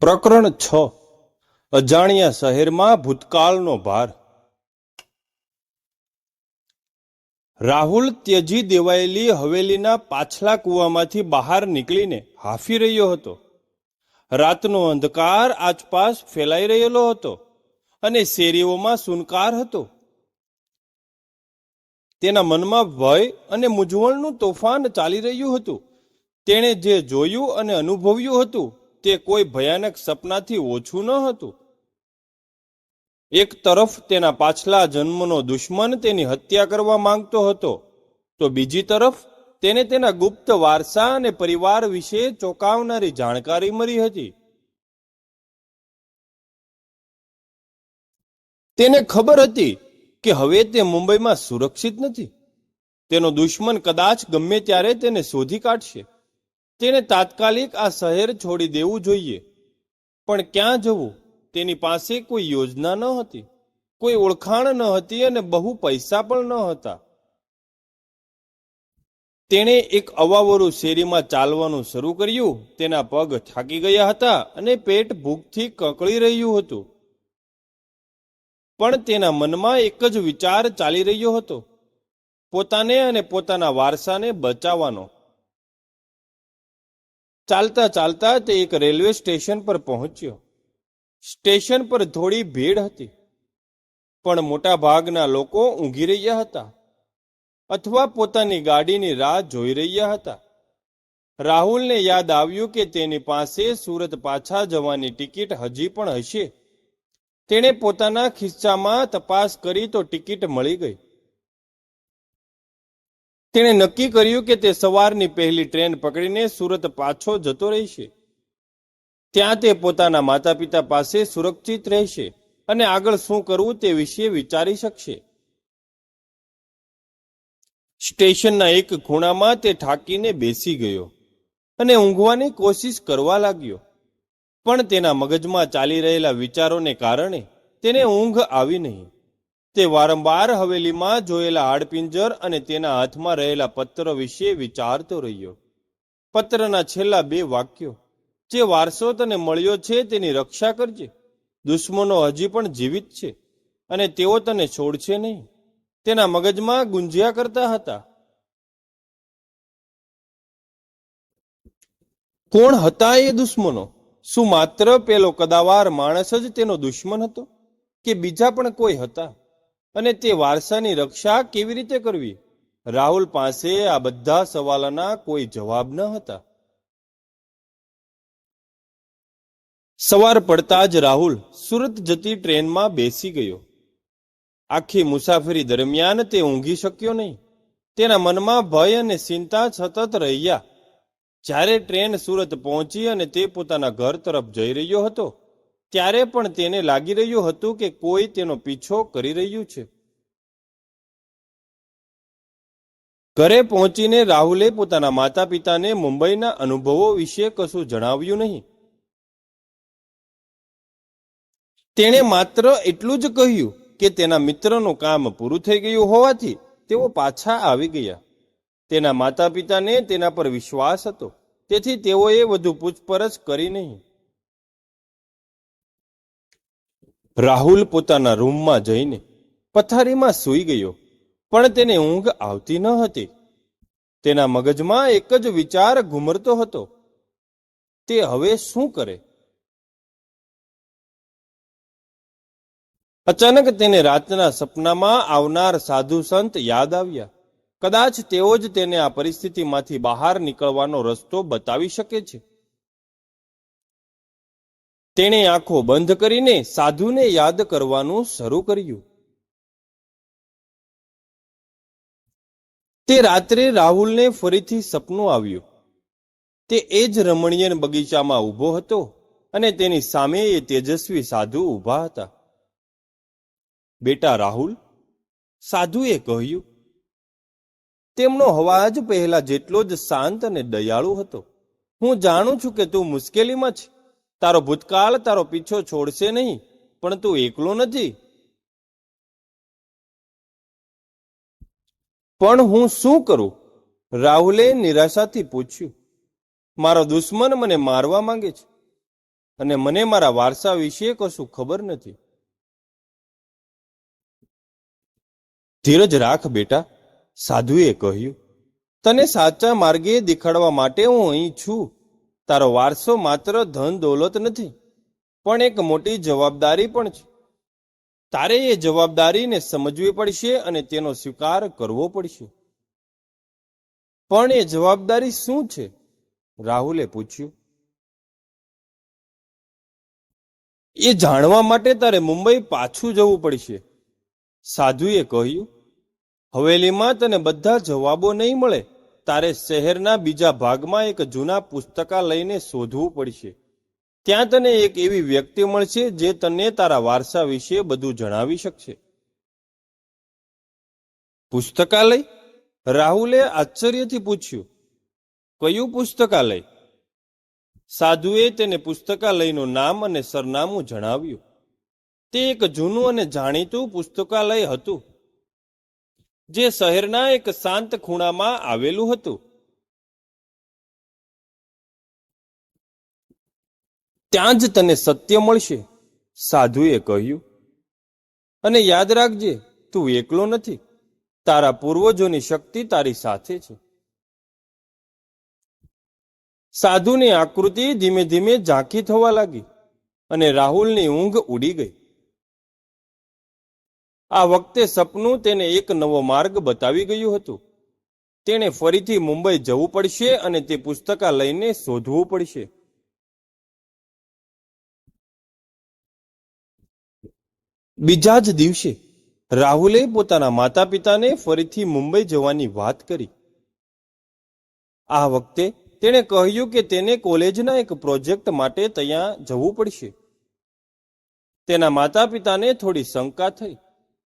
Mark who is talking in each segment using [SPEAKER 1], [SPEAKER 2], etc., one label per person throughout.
[SPEAKER 1] પ્રકરણ છ. અજાણ્યા શહેરમાં ભૂતકાળનો ભાર. રાહુલ ત્યજી દેવાયેલી હવેલીના પાછલા કૂવામાંથી બહાર નીકળીને હાફી રહ્યો હતો. રાતનો અંધકાર આસપાસ ફેલાઈ રહેલો હતો અને શેરીઓમાં સુનકાર હતો. તેના મનમાં ભય અને મૂંઝવણનું તોફાન ચાલી રહ્યું હતું. તેણે જે જોયું અને અનુભવ્યું હતું તે કોઈ ભયાનક સપનાથી ઓછું ન હતું. એક તરફ તેના પાછલા જન્મનો દુશ્મન તેની હત્યા કરવા માંગતો હતો, તો બીજી તરફ તેને તેના ગુપ્ત વારસા અને પરિવાર વિશે ચોંકાવનારી જાણકારી મળી હતી. તેને ખબર હતી કે હવે તે મુંબઈમાં સુરક્ષિત નથી. તેનો દુશ્મન કદાચ ગમે ત્યારે તેને શોધી કાઢશે. તેને તાત્કાલિક આ શહેર છોડી દેવું જોઈએ. પણ ક્યાં જવું? તેની પાસે કોઈ યોજના ન હતી. કોઈ ઓળખાણ ન હતી અને બહુ પૈસા પણ ન હતા. તેણે એક અવાવરું શેરીમાં ચાલવાનું શરૂ કર્યું. તેના પગ થાકી ગયા હતા અને પેટ ભૂખથી કકળી રહ્યું હતું. પણ તેના મનમાં એક જ વિચાર ચાલી રહ્યો હતો. પોતાને અને પોતાના વારસાને બચાવવાનો. ચાલતા ચાલતા તે એક રેલવે સ્ટેશન પર પહોંચ્યો. સ્ટેશન પર થોડી ભીડ હતી. પણ મોટા ભાગના લોકો ઊંઘી રહ્યા હતા. અથવા પોતાની ગાડીની રાહ જોઈ રહ્યા હતા. રાહુલને યાદ આવ્યું કે તેની પાસે સુરત પાછા જવાની ટિકિટ હજી પણ હશે. તેણે પોતાના ખિસ્સામાં તપાસ કરી તો ટિકિટ મળી ગઈ. તેણે નક્કી કર્યું કે તે સવારની પહેલી ટ્રેન પકડીને સુરત પાછો જતો રહેશે. ત્યાં તે પોતાના માતા પિતા પાસે સુરક્ષિત રહેશે અને આગળ શું કરવું તે વિશે વિચારી શકશે. સ્ટેશનના એક ખૂણામાં તે ઠાકીને બેસી ગયો અને ઊંઘવાની કોશિશ કરવા લાગ્યો. પણ તેના મગજમાં ચાલી રહેલા વિચારોને કારણે તેને ઊંઘ આવી નહીં. તે વારંવાર હવેલીમાં જોયેલા હાડપિંજર અને તેના હાથમાં રહેલા પત્ર વિશે વિચારતો રહ્યો. પત્રના છેલ્લા બે વાક્યો, જે વારસો તને મળ્યો છે તેની રક્ષા કરજે. દુશ્મનો હજી પણ જીવિત છે અને તેઓ તને છોડશે નહીં. તેના મગજમાં ગુંજ્યા કરતા હતા. કોણ હતા એ દુશ્મનો? શું માત્ર પેલો કદાવાર માણસ જ તેનો દુશ્મન હતો? કે બીજા પણ કોઈ હતા? અને તે વારસાની રક્ષા કેવી રીતે કરવી? રાહુલ પાસે આ બધા સવાલોના કોઈ જવાબ ન હતા. સવાર પડતા જ રાહુલ સુરત જતી ટ્રેનમાં બેસી ગયો. આખી મુસાફરી દરમિયાન તે ઊંઘી શક્યો નહીં. તેના મનમાં ભય અને ચિંતા સતત રહ્યા. જ્યારે ટ્રેન સુરત પહોંચી અને તે પોતાના ઘર તરફ જઈ રહ્યો હતો ત્યારે પણ તેને લાગી રહ્યું હતું કે કોઈ તેનો પીછો કરી રહ્યું છે. ઘરે પહોંચીને રાહુલે પોતાના માતા પિતાને મુંબઈના અનુભવો વિશે કશું જણાવ્યું નહીં. તેણે માત્ર એટલું જ કહ્યું કે તેના મિત્રનું કામ પૂરું થઈ ગયું હોવાથી તેઓ પાછા આવી ગયા. તેના માતા પિતાને તેના પર વિશ્વાસ હતો. તેથી તેઓએ વધુ પૂછપરછ કરી નહીં. રાહુલ પોતાના રૂમમાં જઈને પથારીમાં સૂઈ ગયો, પણ તેને ઊંઘ આવતી ન હતી. તેના મગજમાં એક જ વિચાર ઘુમરતો હતો. તે હવે શું કરે? અચાનક તેને રાતના સપનામાં આવનાર સાધુ સંત યાદ આવ્યા. કદાચ તેઓ જ તેને આ પરિસ્થિતિમાંથી બહાર નીકળવાનો રસ્તો બતાવી શકે છે. તેણે આંખો બંધ કરીને સાધુને યાદ કરવાનું શરૂ કર્યું. તે રાત્રે રાહુલને ફરીથી સપનું આવ્યું. તે એ જ રમણીય બગીચામાં ઊભો હતો અને તેની સામે એ તેજસ્વી સાધુ ઊભા હતા. બેટા રાહુલ, સાધુએ કહ્યું, તેમનો અવાજ પહેલા જેટલો જ શાંત અને દયાળુ હતો. હું જાણું છું કે તું મુશ્કેલીમાં છે. તારો ભૂતકાળ તારો પીછો છોડશે નહીં, પણ તું એકલો નથી. પણ હું શું કરું? રાહુલે નિરાશાથી પૂછ્યું. મારો દુશ્મન મને મારવા માંગે છે અને મને મારા વારસા વિશે કશું ખબર નથી. ધીરજ રાખ બેટા, સાધુએ કહ્યું. તને સાચા માર્ગે દેખાડવા માટે હું અહીં છું. તારો વારસો માત્ર ધન દોલત નથી, પણ એક મોટી જવાબદારી પણ છે. તારે એ જવાબદારીને સમજવી પડશે અને તેનો સ્વીકાર કરવો પડશે. પણ એ જવાબદારી શું છે? રાહુલે પૂછ્યું. એ જાણવા માટે તારે મુંબઈ પાછું જવું પડશે. સાધુએ કહ્યું. હવેલીમાં તને બધા જવાબો નહીં મળે. તારે શહેરના બીજા ભાગમાં એક જૂના પુસ્તકાલયને શોધવું પડશે. ત્યાં તને એક એવી વ્યક્તિ મળશે જે તને તારા વારસા વિશે બધું જણાવી શકશે. પુસ્તકાલય? રાહુલે આશ્ચર્યથી પૂછ્યું. કયું પુસ્તકાલય? સાધુએ તેને પુસ્તકાલયનું નામ અને સરનામું જણાવ્યું. તે એક જૂનું અને જાણીતું પુસ્તકાલય હતું. જે શહેરના એક શાંત ખૂણામાં આવેલું હતું. ત્યાં જ તને સત્ય મળશે, સાધુએ કહ્યું. અને યાદ રાખજે, તું એકલો નથી. તારા પૂર્વજોની શક્તિ તારી સાથે છે. સાધુની આકૃતિ ધીમે ધીમે ઝાંખી થવા લાગી અને રાહુલની ઊંઘ ઉડી ગઈ. આ વખતે સપનું તેને એક નવો માર્ગ બતાવી ગયું હતું. તેણે ફરીથી મુંબઈ જવું પડશે અને તે પુસ્તકાલયને શોધવું પડશે. બીજા જ દિવસે, રાહુલે પોતાના માતા પિતાને ફરીથી મુંબઈ જવાની વાત કરી. આ વખતે તેણે કહ્યું કે તેને કોલેજના એક પ્રોજેક્ટ માટે ત્યાં જવું પડશે. તેના માતા પિતાને થોડી શંકા થઈ.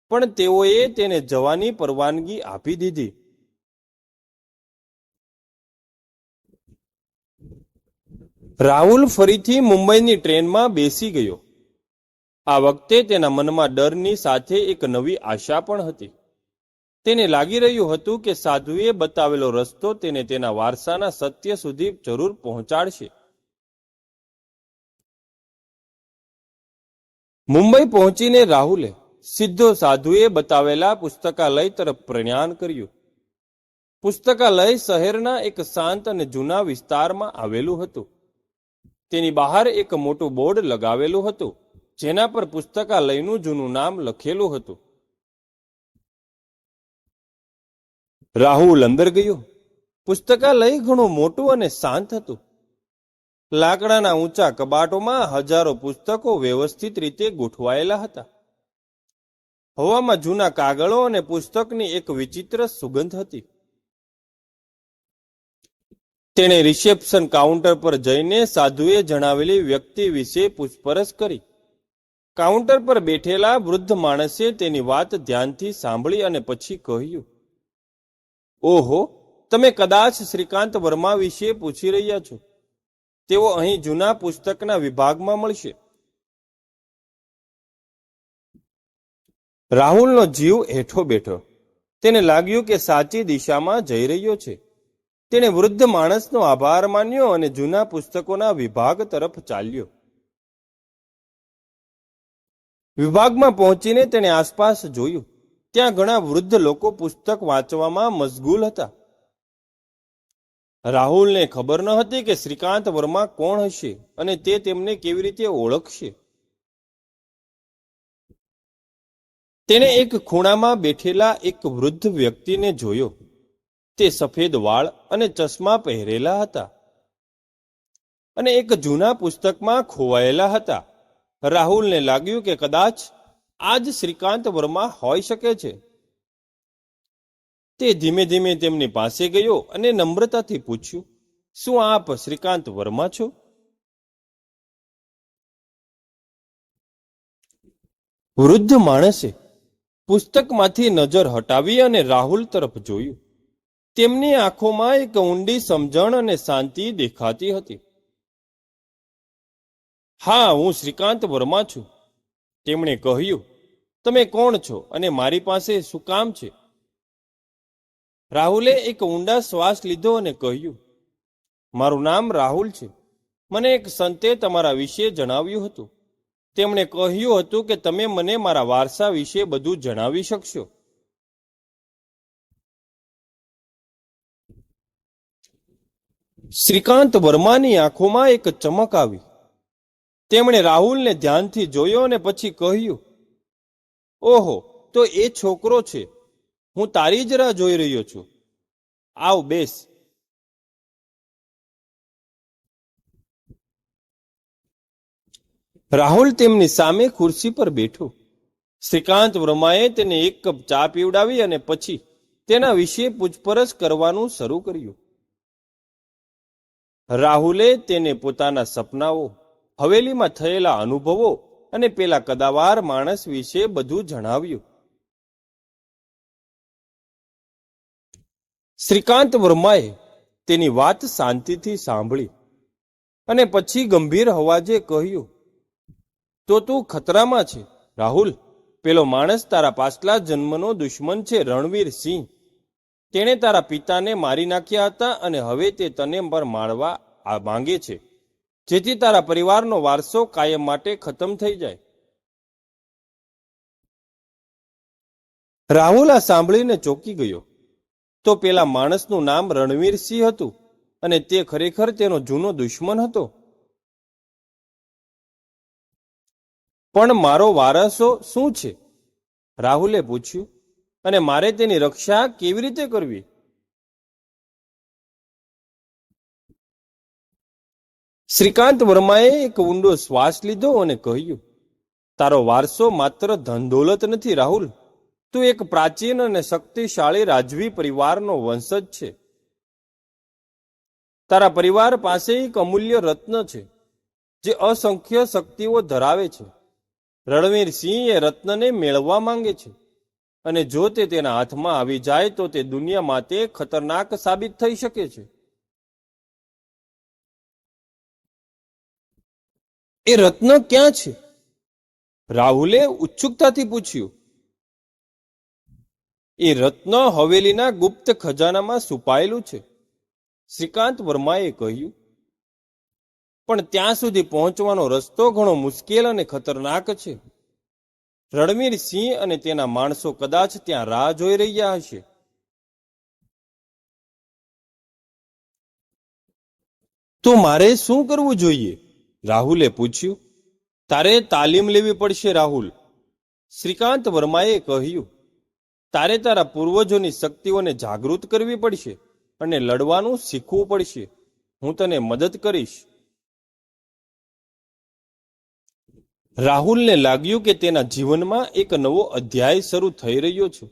[SPEAKER 1] પણ તેઓએ તેને જવાની પરવાનગી આપી દીધી. રાહુલ ફરીથી મુંબઈની ટ્રેનમાં બેસી ગયો. આ વખતે તેના મનમાં ડરની સાથે એક નવી આશા પણ હતી. તેને લાગી રહ્યું હતું કે સાધુએ બતાવેલો રસ્તો તેને તેના વારસાના સત્ય સુધી જરૂર પહોંચાડશે. મુંબઈ પહોંચીને રાહુલે સીધો સાધુએ બતાવેલા પુસ્તકાલય તરફ પ્રયાણ કર્યું. પુસ્તકાલય શહેરના એક શાંત અને જૂના વિસ્તારમાં આવેલું હતું. તેની બહાર એક મોટું બોર્ડ લગાવેલું હતું, જેના પર પુસ્તકાલયનું જૂનું નામ લખેલું હતું. રાહુલ અંદર ગયો. પુસ્તકાલય ઘણું મોટું અને શાંત હતું. લાકડાના ઊંચા કબાટોમાં હજારો પુસ્તકો વ્યવસ્થિત રીતે ગોઠવાયેલા હતા. હવામાં જૂના કાગળો અને પુસ્તકની એક વિચિત્ર સુગંધ હતી. તેણે રિસેપ્શન કાઉન્ટર પર જઈને સાધુએ જણાવેલી વ્યક્તિ વિશે પૂછપરછ કરી. કાઉન્ટર પર બેઠેલા વૃદ્ધ માણસે તેની વાત ધ્યાનથી સાંભળી અને પછી કહ્યું, ઓહો, તમે કદાચ શ્રીકાંત વર્મા વિશે પૂછી રહ્યા છો. તેઓ અહીં જૂના પુસ્તકના વિભાગમાં મળશે. રાહુલનો જીવ હેઠો બેઠો. તેને લાગ્યું કે સાચી દિશામાં જઈ રહ્યો છે. તેણે વૃદ્ધ માણસનો આભાર માન્યો અને જૂના પુસ્તકોના વિભાગ તરફ ચાલ્યો. વિભાગમાં પહોંચીને તેણે આસપાસ જોયું. ત્યાં ઘણા વૃદ્ધ લોકો પુસ્તક વાંચવામાં મશગુલ હતા. રાહુલને ખબર ન હતી કે શ્રીકાંત વર્મા કોણ હશે અને તે તેમને કેવી રીતે ઓળખશે. તેણે એક ખૂણામાં બેઠેલા એક વૃદ્ધ વ્યક્તિને જોયો. તે સફેદ વાળ અને ચશ્મા પહેરેલા હતા અને એક જૂના પુસ્તકમાં ખોવાયેલા હતા. રાહુલને લાગ્યું કે કદાચ આજ શ્રીકાંત વર્મા હોઈ શકે છે. તે ધીમે ધીમે તેમની પાસે ગયો અને નમ્રતાથી પૂછ્યું, શું આપ શ્રીકાંત વર્મા છો? વૃદ્ધ માણસે પુસ્તકમાંથી નજર હટાવી અને રાહુલ તરફ જોયું. તેમની આંખોમાં એક ઊંડી સમજણ અને શાંતિ દેખાતી હતી. હા, હું શ્રીકાંત વર્મા છું. તેમણે કહ્યું, તમે કોણ છો અને મારી પાસે શું કામ છે? રાહુલે એક ઊંડા શ્વાસ લીધો અને કહ્યું, મારું નામ રાહુલ છે. મને એક સંતે તમારા વિશે જણાવ્યું હતું. તેમણે કહ્યું હતું કે તમે મને મારા વારસા વિશે બધું જણાવી શકશો. શ્રીકાંત વર્માની આંખોમાં એક ચમક આવી. તેમણે રાહુલને ધ્યાનથી જોયો અને પછી કહ્યું, ઓહો, તો એ છોકરો છે. હું તારી જ રાહ જોઈ રહ્યો છું. આવ બેસ. રાહુલ તેમની સામે ખુરશી પર બેઠો. શ્રીકાંત વર્માએ તેને એક કપ ચા પીવડાવી અને પછી તેના વિશે પૂછપરછ કરવાનું શરૂ કર્યું. રાહુલે તેને પોતાના સપનાઓ, હવેલીમાં થયેલા અનુભવો અને પેલા કદાવાર માણસ વિશે બધું જણાવ્યું. શ્રીકાંત વર્માએ તેની વાત શાંતિથી સાંભળી અને પછી ગંભીર અવાજે કહ્યું તો તું ખતરામાં છે. રાહુલ, પેલો માણસ તારા પાછલા જન્મનો દુશ્મન છે, રણવીર સિંહ. તેણે તારા પિતાને મારી નાખ્યા હતા અને હવે તે તને પર મારવા આ માંગે છે. જેથી તારા પરિવારનો વારસો કાયમ માટે ખતમ થઈ જાય. રાહુલ આ સાંભળીને ચોંકી ગયો. તો પેલા માણસનું નામ રણવીર સિંહ હતું અને તે ખરેખર તેનો જૂનો દુશ્મન હતો. પણ મારો વારસો શું છે? રાહુલે પૂછ્યું, અને મારે તેની રક્ષા કેવી રીતે કરવી? શ્રીકાંત વર્માએ એક ઊંડો શ્વાસ લીધો અને કહ્યું, તારો વારસો માત્ર ધન દોલત નથી, રાહુલ. તું એક પ્રાચીન અને શક્તિશાળી રાજવી પરિવારનો વંશજ છે. તારા પરિવાર પાસે એક અમૂલ્ય રત્ન છે, જે અસંખ્ય શક્તિઓ ધરાવે છે. રણવીર સિંહ એ રત્નને મેળવવા માંગે છે. અને જો તે તેના હાથમાં આવી જાય તો તે દુનિયા માટે ખતરનાક સાબિત થઈ શકે છે. એ રત્ન ક્યાં છે? રાહુલે ઉત્સુકતાથી પૂછ્યું. એ રત્ન હવેલીના ગુપ્ત ખજાનામાં છુપાયેલું છે. શ્રીકાંત વર્માએ કહ્યું પણ ત્યાં સુધી પહોંચવાનો રસ્તો ઘણો મુશ્કેલ અને ખતરનાક છે. રણવીર સિંહ અને તેના માણસો કદાચ ત્યાં રાહ જોઈ રહ્યા હશે. તો મારે શું કરવું જોઈએ? રાહુલે પૂછ્યું. તારે તાલીમ લેવી પડશે, રાહુલ. શ્રીકાંત વર્માએ કહ્યું. તારે તારા પૂર્વજોની શક્તિઓને જાગૃત કરવી પડશે અને લડવાનું શીખવું પડશે. હું તને મદદ કરીશ. રાહુલને લાગ્યું કે તેના જીવનમાં એક નવો અધ્યાય શરૂ થઈ રહ્યો છે.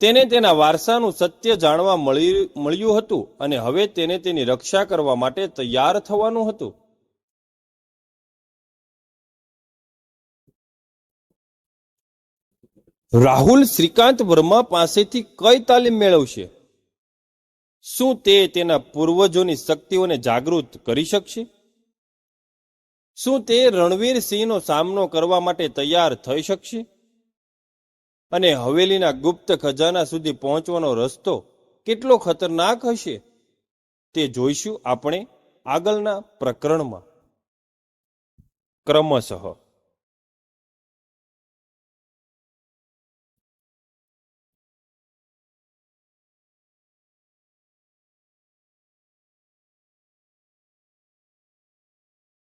[SPEAKER 1] તેને તેના વારસાનું સત્ય જાણવા મળી, મળ્યું હતું અને હવે તેને તેની રક્ષા કરવા માટે તૈયાર થવાનું હતું. રાહુલ શ્રીકાંત વર્મા પાસેથી કઈ તાલીમ મેળવશે? શું તે તેના પૂર્વજોની શક્તિઓને જાગૃત કરી શકશે? શું તે રણવીર સિંહનો સામનો કરવા માટે તૈયાર થઈ શકશે? અને હવેલીના ગુપ્ત ખજાના સુધી પહોંચવાનો રસ્તો કેટલો ખતરનાક હશે? તે જોઈશું આપણે આગળના પ્રકરણમાં. ક્રમશઃ